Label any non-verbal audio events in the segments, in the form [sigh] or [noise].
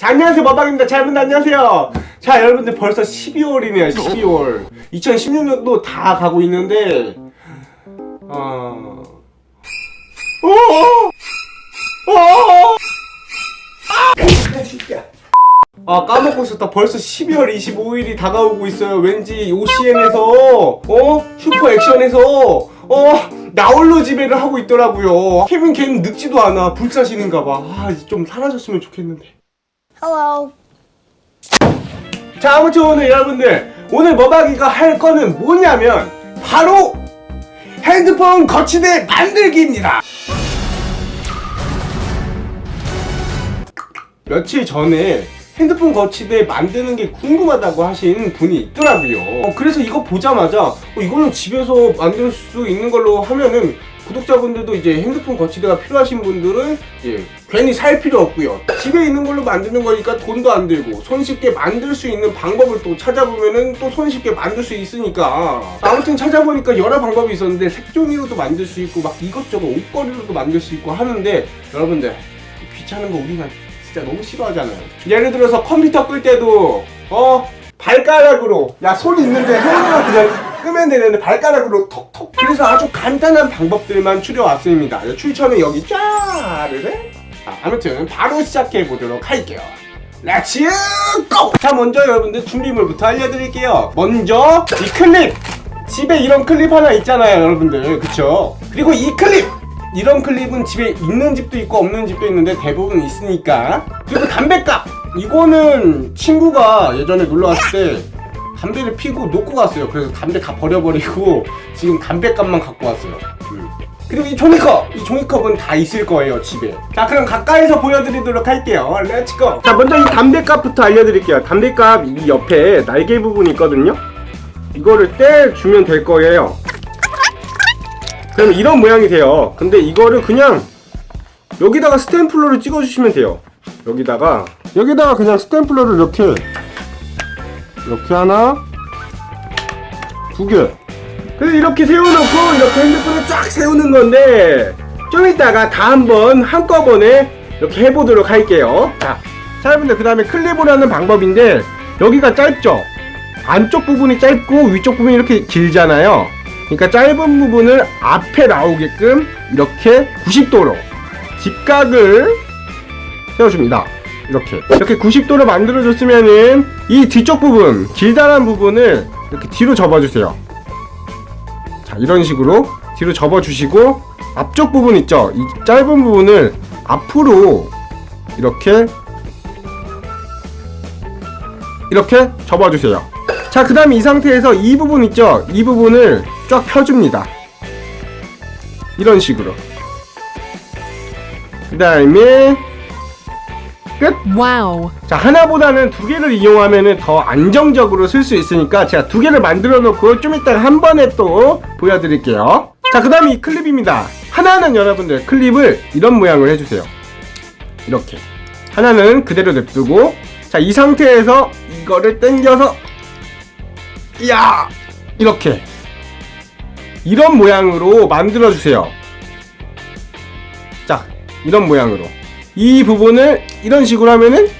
자, 안녕하세요. 머방입니다. 자, 여러분들 안녕하세요. 자, 여러분들 벌써 12월이네요. 12월. 2016년도 다 가고 있는데, 어, 어, 어, 어, 아. 아 까먹고 있었다 벌써 12월 25일이 다가오고 있어요 왠지 OCN에서 어? 슈퍼 액션에서 어? 나홀로 지배를 하고 있더라고요 케빈 걔는 늙지도 않아 불사시는가 봐 아 좀 사라졌으면 좋겠는데 Hello. 자 아무튼 오늘 여러분들 오늘 머바기가 할 거는 뭐냐면 바로 핸드폰 거치대 만들기입니다 며칠 전에 핸드폰 거치대 만드는 게 궁금하다고 하신 분이 있더라고요 어, 그래서 이거 보자마자 어, 이거는 집에서 만들 수 있는 걸로 하면은 구독자분들도 이제 핸드폰 거치대가 필요하신 분들은 예, 괜히 살 필요 없고요. 집에 있는 걸로 만드는 거니까 돈도 안 들고 손쉽게 만들 수 있는 방법을 또 찾아보면은 또 손쉽게 만들 수 있으니까 아무튼 찾아보니까 여러 방법이 있었는데 색종이로도 만들 수 있고 막 이것저것 옷걸이로도 만들 수 있고 하는데 여러분들 귀찮은 거 우리가 진짜 너무 싫어하잖아요. 예를 들어서 컴퓨터 끌 때도 어 발가락으로 야 손이 있는데 손으로 그냥 끄면 되는데 발가락으로 톡톡 그래서 아주 간단한 방법들만 추려왔습니다. 추천은 여기 짜르르 자, 아무튼 바로 시작해 보도록 할게요. 렛츠 고! 자 먼저 여러분들 준비물부터 알려드릴게요. 먼저 이 클립! 집에 이런 클립 하나 있잖아요 여러분들. 그쵸? 그리고 이 클립! 이런 클립은 집에 있는 집도 있고 없는 집도 있는데 대부분 있으니까. 그리고 담배값! 이거는 친구가 예전에 놀러 왔을 때 담배를 피고 놓고 갔어요. 그래서 담배 다 버려버리고 [laughs] 지금 담배값만 갖고 왔어요. 음. 그리고 이 종이컵 이 종이컵은 다 있을 거예요 집에. 자 그럼 가까이서 보여드리도록 할게요. 렛츠고 자 먼저 이 담배값부터 알려드릴게요. 담배값 이 옆에 날개 부분이 있거든요. 이거를 떼주면 될 거예요. 그럼 이런 모양이 돼요. 근데 이거를 그냥 여기다가 스탬플러를 찍어주시면 돼요. 여기다가 여기다가 그냥 스탬플러를 이렇게 이렇게 하나 두 개. 그래서 이렇게 세워놓고 이렇게 핸드폰을 쫙 세우는 건데 좀 이따가 다 한번 한꺼번에 이렇게 해보도록 할게요. 자, 자 여러분들 그 다음에 클립으로 하는 방법인데 여기가 짧죠? 안쪽 부분이 짧고 위쪽 부분이 이렇게 길잖아요. 그러니까 짧은 부분을 앞에 나오게끔 이렇게 90도로 직각을 세워줍니다. 이렇게 이렇게 90도로 만들어줬으면은 이 뒤쪽 부분 길다란 부분을 이렇게 뒤로 접어주세요. 자 이런 식으로 뒤로 접어주시고 앞쪽 부분 있죠? 이 짧은 부분을 앞으로 이렇게 이렇게 접어주세요. 자, 그 다음에 이 상태에서 이 부분 있죠? 이 부분을 쫙 펴줍니다. 이런 식으로. 그 다음에 끝! Wow. 자, 하나보다는 두 개를 이용하면 더 안정적으로 쓸 수 있으니까 제가 두 개를 만들어 놓고 좀 이따가 한 번에 또 보여드릴게요. 자, 그 다음에 이 클립입니다. 하나는 여러분들 클립을 이런 모양을 해주세요. 이렇게. 하나는 그대로 냅두고, 자, 이 상태에서 이거를 당겨서, 이야! 이렇게. 이런 모양으로 만들어주세요. 자, 이런 모양으로. 이 부분을 이런 식으로 하면은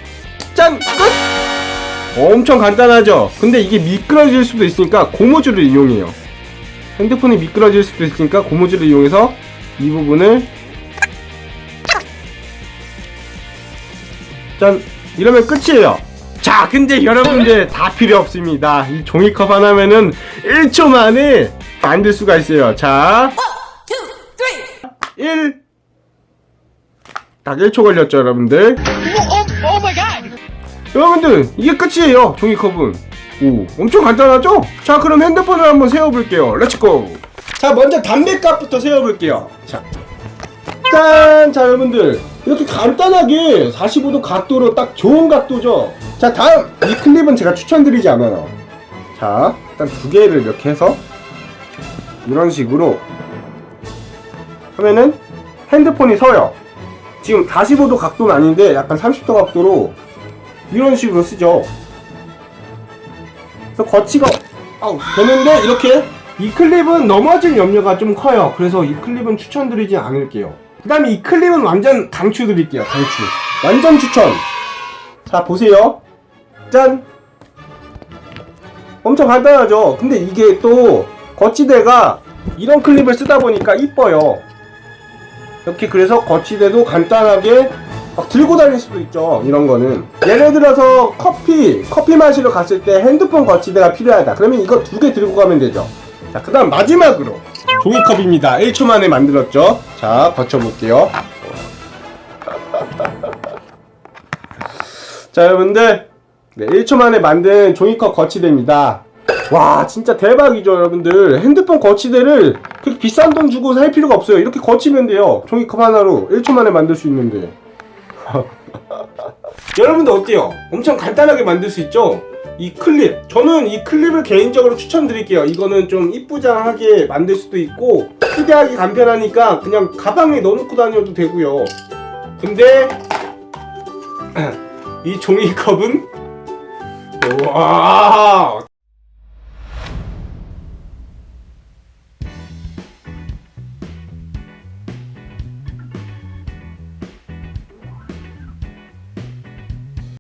짠! 끝! 엄청 간단하죠? 근데 이게 미끄러질 수도 있으니까 고무줄을 이용해요. 핸드폰이 미끄러질 수도 있으니까 고무줄을 이용해서 이 부분을 짠! 이러면 끝이에요. 자, 근데 여러분들 다 필요 없습니다. 이 종이컵 하나면은 1초 만에 만들 수가 있어요. 자, 1, 딱 1초 걸렸죠, 여러분들? 여러분들, 이게 끝이에요, 종이컵은. 오, 엄청 간단하죠? 자, 그럼 핸드폰을 한번 세워볼게요. 렛츠고! 자, 먼저 담배값부터 세워볼게요. 자, 짠! 자, 여러분들. 이렇게 간단하게 45도 각도로 딱 좋은 각도죠? 자, 다음! 이 클립은 제가 추천드리지 않아요. 자, 일단 두 개를 이렇게 해서 이런 식으로 하면은 핸드폰이 서요. 지금 45도 각도는 아닌데 약간 30도 각도로 이런 식으로 쓰죠. 그래서 거치가 아우, 되는데 이렇게 이 클립은 넘어질 염려가 좀 커요. 그래서 이 클립은 추천드리지 않을게요. 그 다음에 이 클립은 완전 강추 드릴게요. 강추. 완전 추천. 자 보세요 짠 엄청 간단하죠 근데 이게 또 거치대가 이런 클립을 쓰다 보니까 이뻐요 이렇게 그래서 거치대도 간단하게 막 들고 다닐 수도 있죠 이런 거는. 예를 들어서 커피 커피 마시러 갔을 때 핸드폰 거치대가 필요하다. 그러면 이거 두 개 들고 가면 되죠. 자 그 다음 마지막으로 종이컵입니다. 1초 만에 만들었죠? 자 거쳐볼게요. [laughs] 자 여러분들. 네, 1초 만에 만든 종이컵 거치대입니다 와 진짜 대박이죠 여러분들. 핸드폰 거치대를 그렇게 비싼 돈 주고 살 필요가 없어요. 이렇게 거치면 돼요. 종이컵 하나로 1초 만에 만들 수 있는데. [laughs] 여러분들 어때요? 엄청 간단하게 만들 수 있죠? 이 클립. 저는 이 클립을 개인적으로 추천드릴게요. 이거는 좀 이쁘장하게 만들 수도 있고 휴대하기 간편하니까 그냥 가방에 넣어놓고 다녀도 되고요. 근데 [clears throat] 이 종이컵은 와